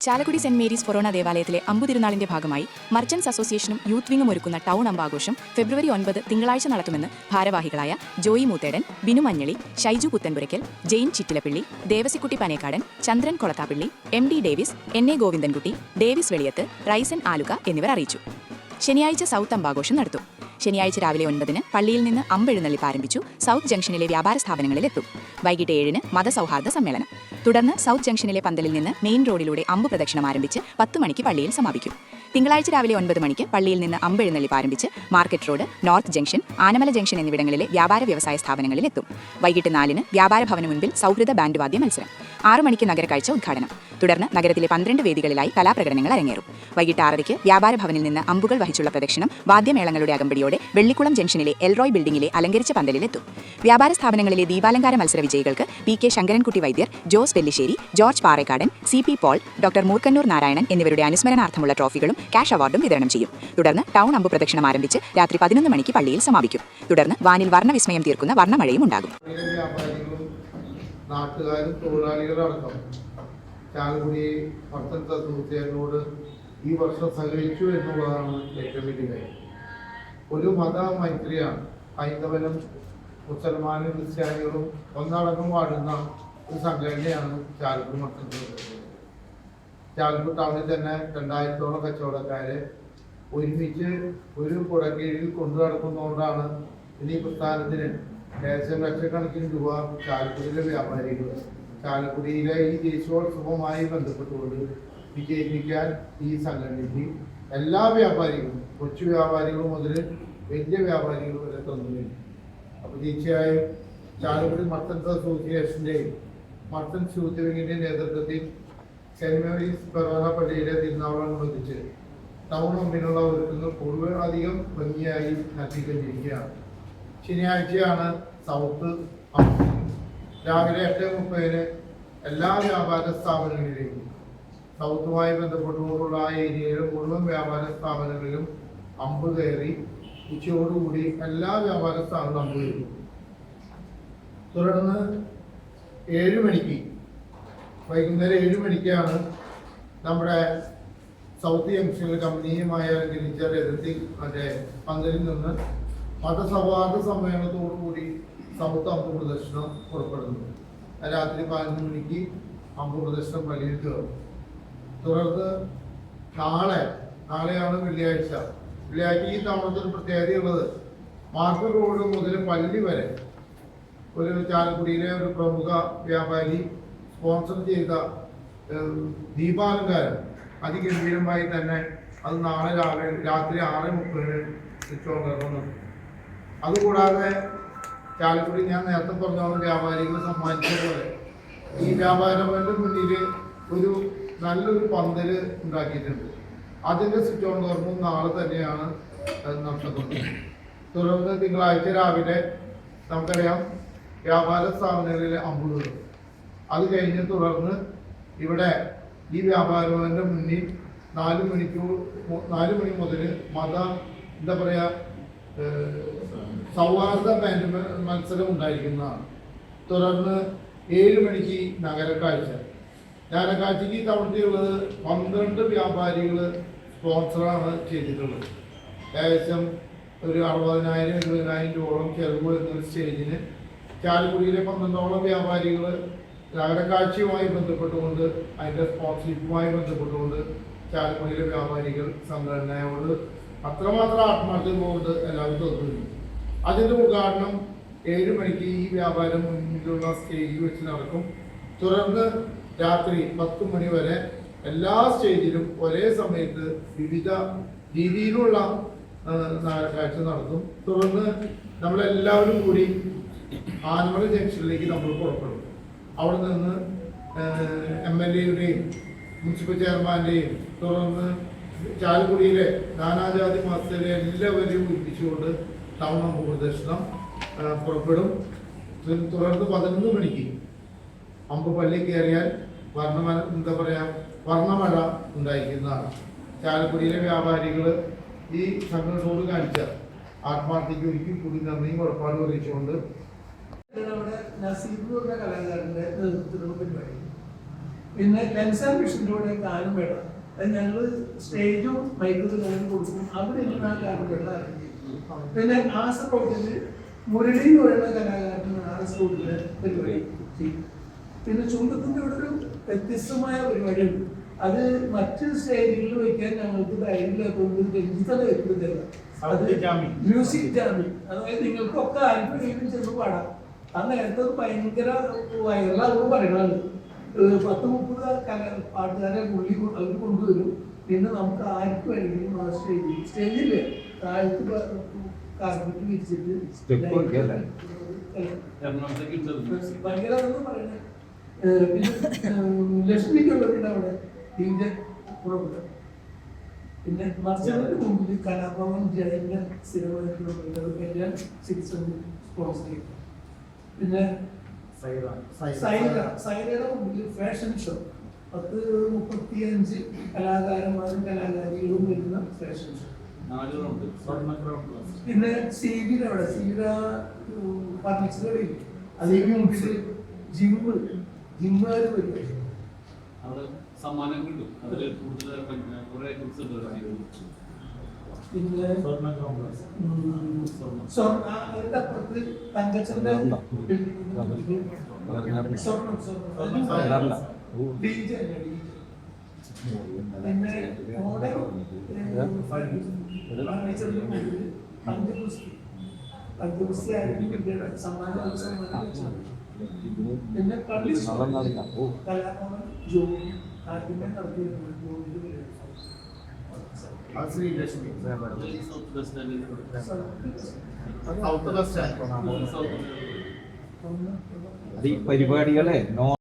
Chalakudy saint Mary's ഫൊറോണ ദേവാലയത്തിലെ അമ്പുതിരുനാളിന്റെ ഭാഗമായി merchants അസോസിയേഷനും യൂത്ത് വിങ്ങും ഒരുക്കുന്ന ടൗൺ അമ്പാഘോഷം ഫെബ്രുവരി ഒൻപത് തിങ്കളാഴ്ച നടത്തുമെന്ന് ഭാരവാഹികളായ Joy Moothedan Binu Manjali Shaiju Puthenpurackal Jain Chittilappilly Devassykutty Panekkadan Chandran Kolathappilly M D Davis N A Govindankutty Davis Veliyath Raisan Aluka എന്നിവർ അറിയിച്ചു. ശനിയാഴ്ച സൗത്ത് അമ്പാഘോഷം നടത്തും. ശനിയാഴ്ച രാവിലെ ഒൻപതിന് പള്ളിയിൽ നിന്ന് അമ്പെഴുന്നള്ളിപ്പ് ആരംഭിച്ചു സൗത്ത് ജംഗ്ഷനിലെ വ്യാപാര സ്ഥാപനങ്ങളിൽ എത്തും വൈകിട്ട് ഏഴിന് മതസൗഹാർദ്ദ സമ്മേളനം. തുടർന്ന് സൗത്ത് ജംഗ്ഷനിലെ പന്തലിൽ നിന്ന് മെയിൻ റോഡിലൂടെ അമ്പ് പ്രദക്ഷിണം ആരംഭിച്ച് പത്ത് മണിക്ക് പള്ളിയിൽ സമാപിക്കും. തിങ്കളാഴ്ച രാവിലെ ഒൻപത് മണിക്ക് പള്ളിയിൽ നിന്ന് അമ്പെഴുന്നള്ളിപ്പ് ആരംഭിച്ച് market road north junction Anamala junction എന്നിവിടങ്ങളിലെ വ്യാപാര വ്യവസായ സ്ഥാപനങ്ങളിൽ എത്തും വൈകിട്ട് നാലിന് വ്യാപാര ഭവന മുൻപിൽ സൗഹൃദ ബാൻഡ് വാദ്യ മത്സരം. ആറു മണിക്ക് നഗരക്കാഴ്ച ഉദ്ഘാടനം. തുടർന്ന് നഗരത്തിലെ പന്ത്രണ്ട് വേദികളിലായി കലാപ്രകടനങ്ങൾ അരങ്ങേറും. വൈകിട്ട് ആറരയ്ക്ക് വ്യാപാര ഭവനിൽ നിന്ന് അമ്പുകൾ വഹിച്ചുള്ള പ്രദക്ഷിണം വാദ്യമേളങ്ങളുടെ അകമ്പടിയോടെ വെള്ളിക്കുളം ജംഗ്ഷനിലെ എൽറോയ് ബിൽഡിംഗിലെ അലങ്കരിച്ച പന്തലിലെത്തും. വ്യാപാര സ്ഥാപനങ്ങളിലെ ദീപാലങ്കാര മത്സര വിജയികൾക്ക് P K Sankarankutty Vaidyar Jose Vellissery George Parekkadan C P Paul doctor Moorkkannoor Narayanan എന്നിവരുടെ അനുസ്മരണാർത്ഥമുള്ള ട്രോഫികളും ക്യാഷ് അവാർഡും വിതരണം ചെയ്യും. തുടർന്ന് ടൗൺ അമ്പു പ്രദക്ഷിണം ആരംഭിച്ച് രാത്രി പതിനൊന്ന് മണിക്ക് പള്ളിയിൽ സമാപിക്കും. തുടർന്ന് വാനിൽ വർണവിസ്മയം തീർക്കുന്ന വർണമഴയും ഉണ്ടാകും. നാട്ടുകാരും തൊഴിലാളികളും അടക്കം ചാലക്കുടി വർത്തനത്തെ അസോസിയേഷനോട് ഈ വർഷം സഹകരിച്ചു എന്നുള്ളതാണ് ഏറ്റവും വലിയ കാര്യം. ഒരു മത മൈത്രിയാണ് ഹൈന്ദവനും മുസൽമാനും ക്രിസ്ത്യാനികളും ഒന്നടങ്കം വാഴുന്ന ഒരു സംഘടനയാണ് ചാലക്കുടി വർത്തനത്തെ ചാലുകുടി ടൗണിൽ തന്നെ രണ്ടായിരത്തോളം കച്ചവടക്കാരെ ഒരുമിച്ച് ഒരു കുടക്കീഴിൽ കൊണ്ടു നടക്കുന്നതുകൊണ്ടാണ് ഇനി പ്രസ്ഥാനത്തിന് ഏകദേശം ലക്ഷക്കണക്കിന് രൂപ ചാലക്കുടിയിലെ വ്യാപാരികൾ ചാലക്കുടിയിലെ ഈ ദേശീയോത്സവവുമായി ബന്ധപ്പെട്ടുകൊണ്ട് വിജയിപ്പിക്കാൻ ഈ സംഘടനയ്ക്ക് എല്ലാ വ്യാപാരികളും കൊച്ചു വ്യാപാരികൾ മുതൽ വലിയ വ്യാപാരികൾ വരെ തന്നിട്ടുണ്ട് അപ്പോൾ തീർച്ചയായും ചാലക്കുടി മർത്തൻസ് അസോസിയേഷന്റെയും മർത്തൻസ് യൂത്ത് നേതൃത്വത്തിൽ സെന്റ് മേരീസ് ഫെറോന പള്ളിയിലെ തിരുനാളോടനുബന്ധിച്ച് ടൗൺ മുമ്പിലുള്ള ഒരുക്കങ്ങൾ കൂടുതൽ അധികം ഭംഗിയായി നടത്തിക്കൊണ്ടിരിക്കുകയാണ് ശനിയാഴ്ചയാണ് സൗത്ത്. രാവിലെ എട്ട് മുപ്പതിന് എല്ലാ വ്യാപാര സ്ഥാപനങ്ങളിലേക്കും സൗത്തുമായി ബന്ധപ്പെട്ടുകൊണ്ടുള്ള ആ ഏരിയയിലെ മുഴുവൻ വ്യാപാര സ്ഥാപനങ്ങളിലും അമ്പ് കയറി ഉച്ചയോടുകൂടി എല്ലാ വ്യാപാര സ്ഥാപനവും അമ്പ് കയറി. തുടർന്ന് ഏഴ് മണിക്ക് വൈകുന്നേരം ഏഴ് മണിക്കാണ് നമ്മുടെ സൗത്ത് ജംഗ്ഷനിൽ കമ്പനിയുമായി അലങ്കരിച്ച രഥത്തിൽ മറ്റേ പന്തലിൽ നിന്ന് മതസൗഹാർദ്ദ സമ്മേളനത്തോടു കൂടി സൗത്ത് അമ്പ് പ്രദർശനം പുറപ്പെടുന്നു. രാത്രി പതിനൊന്ന് മണിക്ക് അമ്പുപ്രദർശനം പള്ളിയിൽ കയറും. തുടർന്ന് നാളെ നാളെയാണ് വെള്ളിയാഴ്ച. വെള്ളിയാഴ്ച ഈ താമസത്തിന് പ്രത്യേകതയുള്ളത്. മാർക്കറ്റ് റോഡ് മുതൽ പള്ളി വരെ ഒരു ചാലക്കുടിയിലെ ഒരു പ്രമുഖ വ്യാപാരി സ്പോൺസർ ചെയ്ത ദീപാലങ്കാരം അതിഗംഭീരമായി തന്നെ അത് നാളെ രാവിലെ രാത്രി ആറ് മുപ്പതിന് സ്വിച്ച് അതുകൂടാതെ ചാലക്കുടി ഞാൻ നേരത്തെ പറഞ്ഞ പോലെ വ്യാപാരികൾ സമ്മാനിച്ച പോലെ ഈ വ്യാപാരങ്ങളുടെ മുന്നിൽ ഒരു നല്ലൊരു പന്തൽ ഉണ്ടാക്കിയിട്ടുണ്ട്. അതിന്റെ സ്വിച്ച് ഓൺ തുറന്നും. നാളെ തന്നെയാണ് നടത്തുന്നത് തുടർന്ന് തിങ്കളാഴ്ച രാവിലെ നമുക്കറിയാം വ്യാപാര സ്ഥാപനങ്ങളിലെ അമ്പുകൾ. അത് കഴിഞ്ഞ് തുടർന്ന് ഇവിടെ ഈ വ്യാപാരത്തിന്റെ മുന്നിൽ നാല് മണിക്കൂർ നാല് മണി മുതൽ മത എന്താ പറയാ ഏഹ്, സൗഹാർദ്ദ മത്സരം ഉണ്ടായിരിക്കുന്നതാണ്. തുടർന്ന് ഏഴ് മണിക്ക് നഗരക്കാഴ്ച. നഗരക്കാഴ്ചക്ക് ഈ തവണയുള്ളത് പന്ത്രണ്ട് വ്യാപാരികൾ സ്പോൺസറാണ് ചെയ്തിട്ടുള്ളത്. ഏകദേശം ഒരു അറുപതിനായിരം എഴുപതിനായിരം രൂപയോളം ചെലവ് വരുന്ന ഒരു സ്റ്റേജിന് ചാലക്കുടിയിലെ പന്ത്രണ്ടോളം വ്യാപാരികൾ നഗരക്കാഴ്ചയുമായി ബന്ധപ്പെട്ടുകൊണ്ട് അതിന്റെ സ്പോൺസർഷിപ്പുമായി ബന്ധപ്പെട്ടുകൊണ്ട് ചാലക്കുടിയിലെ വ്യാപാരികൾ സംഘടനയോട് അത്രമാത്രം ആത്മാർത്ഥത പോകുന്നത് എല്ലാവരും തോന്നുന്നു അതിന്റെ ഉദ്ഘാടനം ഏഴ് മണിക്ക് ഈ വ്യാപാരം മുന്നിലുള്ള സ്റ്റേജിൽ വെച്ച് നടക്കും. തുടർന്ന് രാത്രി പത്ത് മണി വരെ എല്ലാ സ്റ്റേജിലും ഒരേ സമയത്ത് വിവിധ രീതിയിലുള്ള കാഴ്ച നടത്തും. തുടർന്ന് നമ്മളെല്ലാവരും കൂടി ആനമല ജംഗ്ഷനിലേക്ക് നമ്മൾ പുറപ്പെടും. അവിടെ നിന്ന് എം എൽ എയുടെയും മുനിസിപ്പൽ ചെയർമാന്റെയും തുടർന്ന് ചാലക്കുടിയിലെ നാനാജാതി മാസത്തിലെ എല്ലാവരെയും ഒരുമിച്ചുകൊണ്ട് ടൗൺ അമ്പ് പ്രദർശനം പുറപ്പെടും. തുടർന്ന് പതിനൊന്ന് മണിക്ക് അമ്പ് പള്ളി കയറിയാൽ വർണമല എന്താ പറയാ വർണമഴ ഉണ്ടായിരിക്കുന്നതാണ്. ചാലക്കുടിയിലെ വ്യാപാരികൾ ഈ സംഘടനയോട് കാണിച്ച ആത്മാർത്ഥിക്ക് ഒരുക്കി കൂടി നന്ദിയും ഉറപ്പാട് അറിയിച്ചുകൊണ്ട് പിന്നെ ലെൻസ് ആൻഡ് വിഷന്റെ കൂടെ ഗാനം വേണം. അത് ഞങ്ങൾ സ്റ്റേജും മൈക്കും കൊടുക്കും. ആ ഗാനം വേണം ചെയ്യും. പിന്നെ കാസർഗോഡിൽ മുരളി എന്ന് പറയുന്ന കലാകാരൻ കാസർഗോഡിൽ പരിപാടി പിന്നെ ചുണ്ടത്തിന്റെ ഇവിടെ ഒരു വ്യത്യസ്തമായ പരിപാടിയുണ്ട്. അത് മറ്റ് സ്റ്റേജുകളിൽ വയ്ക്കാൻ ഞങ്ങൾക്ക് ധൈര്യമില്ലാത്തതുകൊണ്ട് രഞ്ജിത്തത് വെക്കുന്നില്ല. മ്യൂസിക് ജാമി അതായത് നിങ്ങൾക്കൊക്കെ ആർക്കും ചെന്ന് പാടാം. ആ നേരത്തെ അത് ഭയങ്കര വൈറലാണെന്ന് പറയണത് പത്ത് മുപ്പത് കല പാട്ടുകാരെ പുള്ളി കൊ- അവർ കൊണ്ടുവരും. പിന്നെ നമുക്ക് ആർക്ക് വേണമെങ്കിലും സ്റ്റേജിൽ സ്റ്റേജിൽ താഴത്ത് കാർപ്പറ്റ് വിരിച്ചിട്ട് ഭയങ്കര പറയണേ. ഏഹ് പിന്നെ അവിടെ ഇതിന്റെ മർച്ചന്റെ മുമ്പിൽ കലാഭവൻ ജയന്റെ എല്ലാം സിക്സ് സ്പോൺസർ ചെയ്തു. പിന്നെ സൈറ സൈറയുടെ മുമ്പിൽ ഫാഷൻ ഷോ പത്ത് മുപ്പത്തിയഞ്ച് കലാകാരന്മാരും കലാകാരികളും വരുന്ന ഫാഷൻ ഷോ പിന്നെ സീവിര അവിടെ. സീവിര ഫർണിച്ചർ കടയിൽ അതിന് മുമ്പിൽ ജിമ്മ് ജിമ്മുകാർ വരും. അവിടെ സമ്മാനം കിട്ടും. അതിൽ കൂടുതൽ കുറേ കുറെ ടിപ്സ് ഉണ്ട് പിന്നെ സ്വർണ അതിന്റെ അപ്പുറത്ത് തങ്കച്ചന്റെ സ്വർണം സ്വർണം പിന്നെ പള്ളി കലാഭവൻ ജോലി ആദ്യമേ നടത്തിയിരുന്നു സൗത്ത് വെസ്റ്റ് അത് ഈ പരിപാടികളെ